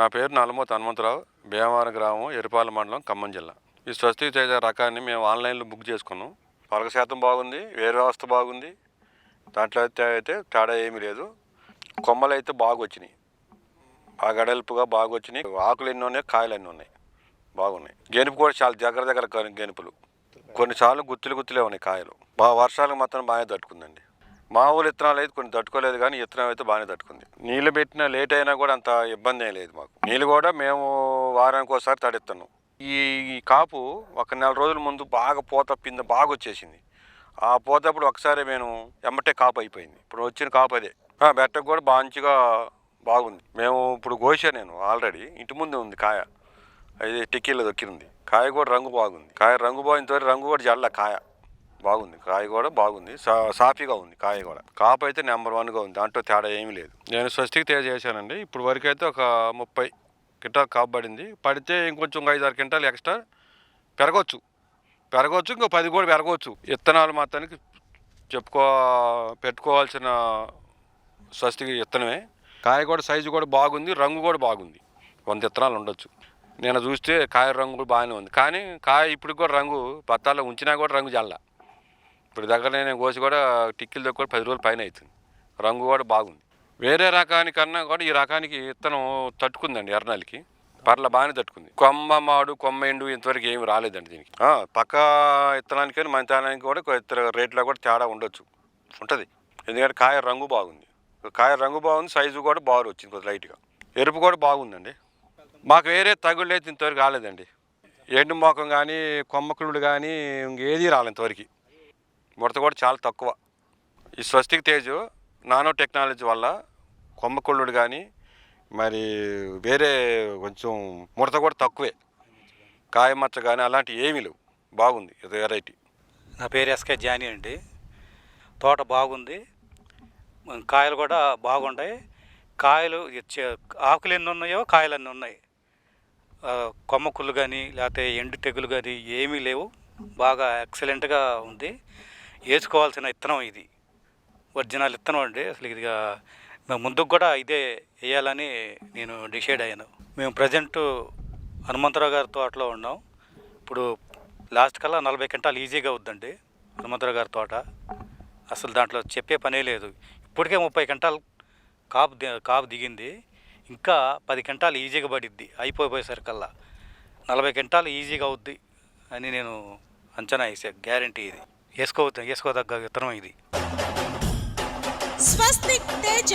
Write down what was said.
నా పేరు నల్లమూత హనుమంతరావు భీమవరం గ్రామం ఎరుపాల మండలం ఖమ్మం జిల్లా. ఈ స్వస్తి తేజ రకాన్ని మేము ఆన్లైన్లో బుక్ చేసుకున్నాం. పలక శాతం బాగుంది వేరు వ్యవస్థ బాగుంది. దాంట్లో అయితే అయితే తేడా ఏమీ లేదు. కొమ్మలు అయితే బాగా వచ్చినాయి బాగా అడల్పుగా బాగా వచ్చినాయి ఆకులు ఎన్ని ఉన్నాయి కాయలు ఎన్ని ఉన్నాయి బాగున్నాయి. గెనుపు కూడా చాలా దగ్గర దగ్గర గెనుపులు. కొన్నిసార్లు గుత్తులు గుత్తులే ఉన్నాయి కాయలు. బాగా వర్షాలకు మాత్రం బాగా తట్టుకుందండి. మామూలు విత్తనాలు అయితే కొన్ని తట్టుకోలేదు కానీ విత్తనం అయితే బాగానే తట్టుకుంది. నీళ్ళు పెట్టినా లేట్ అయినా కూడా అంత ఇబ్బంది ఏం లేదు మాకు. నీళ్ళు కూడా మేము వారానికి ఒకసారి తడిస్తున్నాం ఈ కాపు ఒక నెల రోజుల ముందు బాగా పూత పింద బాగా వచ్చేసింది. ఆ పోతప్పుడు ఒకసారి నేను ఎమ్మటే కాపు అయిపోయింది. ఇప్పుడు వచ్చిన కాపు అదే. బెట్టకు కూడా మంచిగా బాగుంది. మేము ఇప్పుడు కోసా నేను ఆల్రెడీ. ఇంటి ముందు ఉంది కాయ. అది టిక్కీలో దొక్కింది. కాయ కూడా రంగు బాగుంది. కాయ రంగు బాగుంది రంగు కూడా జల్ల కాయ. బాగుంది. కాయ కూడా బాగుంది. సా- సాఫీగా ఉంది కాయ కూడా. కాపు అయితే నెంబర్ వన్గా ఉంది. దాంట్లో తేడా ఏమీ లేదు. నేను స్వస్తికి తేజ చేశానండి ఇప్పుడు వరకు అయితే ఒక ముప్పై క్వింటాల్ కాపు పడింది. పడితే ఇంకొంచెం ఐదు ఆరు క్వింటాలు ఎక్స్ట్రా పెరగవచ్చు పెరగవచ్చు ఇంకో పది కూడా పెరగవచ్చు విత్తనాలు మాత్రానికి చెప్పుకో పెట్టుకోవాల్సిన స్వస్తికి విత్తనమే కాయ కూడా సైజు కూడా బాగుంది. రంగు కూడా బాగుంది. వంద విత్తనాలు ఉండొచ్చు. నేను చూస్తే కాయ రంగు కూడా బాగానే ఉంది. కానీ కాయ ఇప్పుడు కూడా రంగు బత్తాలో ఉంచినా కూడా రంగు జల్ల. ఇప్పుడు దగ్గర నేను కోసి కూడా టిక్కిలతో కూడా పది రోజులు పైన అవుతుంది రంగు కూడా బాగుంది. వేరే రకానికన్నా కూడా ఈ రకానికి విత్తనం తట్టుకుందండి ఎర్రనల్లికి. పర్ల బాగానే తట్టుకుంది. కొమ్మ మాడు కొమ్మ ఎండు ఇంతవరకు ఏమి రాలేదండి దీనికి. పక్క విత్తనానికి మన కూడా ఇతర రేట్లో కూడా తేడా ఉండొచ్చు. ఉంటుంది. ఎందుకంటే కాయ రంగు బాగుంది. కాయ రంగు బాగుంది సైజు కూడా బాగా వచ్చింది కొద్ది లైట్గా. ఎరుపు కూడా బాగుందండి. మాకు వేరే తగుళ్ళు అయితే ఇంతవరకు రాలేదండి. ఎండు మొఖం కానీ కొమ్మకులుడు కానీ ఇంకేది రాలేదు ఇంతవరకు. ముడత కూడా చాలా తక్కువ. ఈ స్వస్తిక్ తేజు నానో టెక్నాలజీ వల్ల కొమ్మకుళ్ళుడు కానీ మరి వేరే కొంచెం ముడత కూడా తక్కువే. కాయమచ్చ కానీ అలాంటివి ఏమీ లేవు. బాగుంది. ఇది వెరైటీ నా పేరు ఎస్కే జానీ అండి. తోట బాగుంది. కాయలు కూడా బాగున్నాయి కాయలు ఆకులు ఎన్ని ఉన్నాయో కాయలు అన్నీ ఉన్నాయి కొమ్మకుళ్ళు కొమ్మ కుళ్ళు కానీ లేకపోతే ఎండు తెగులు కానీ ఏమీ లేవు. బాగా ఎక్సలెంట్గా ఉంది. వేసుకోవాల్సిన విత్తనం ఇది. ఒరిజినల్ విత్తనం అండి. అసలు ఇదిగా మేము ముందుకు కూడా ఇదే వేయాలని నేను డిసైడ్ అయ్యాను. మేము ప్రజెంట్ హనుమంతరావు గారి తోటలో ఉన్నాం. ఇప్పుడు లాస్ట్ కల్లా నలభై క్వింటాలు ఈజీగా అవుద్దండి హనుమంతరావు గారి తోట. అసలు దాంట్లో చెప్పే పనే లేదు. ఇప్పటికే ముప్పై క్వింటాల్ కాపు ది- కాపు దిగింది. ఇంకా పది క్వింటాలు ఈజీగా పడిద్ది అయిపోయేసరికల్లా. నలభై క్వింటాలు ఈజీగా అవుద్ది అని నేను అంచనా వేసే. గ్యారంటీ ఇది. వేసుకోవద్దు వేసుకోదగ్గ విత్తనం ఇది. స్వస్తిక్ తేజ.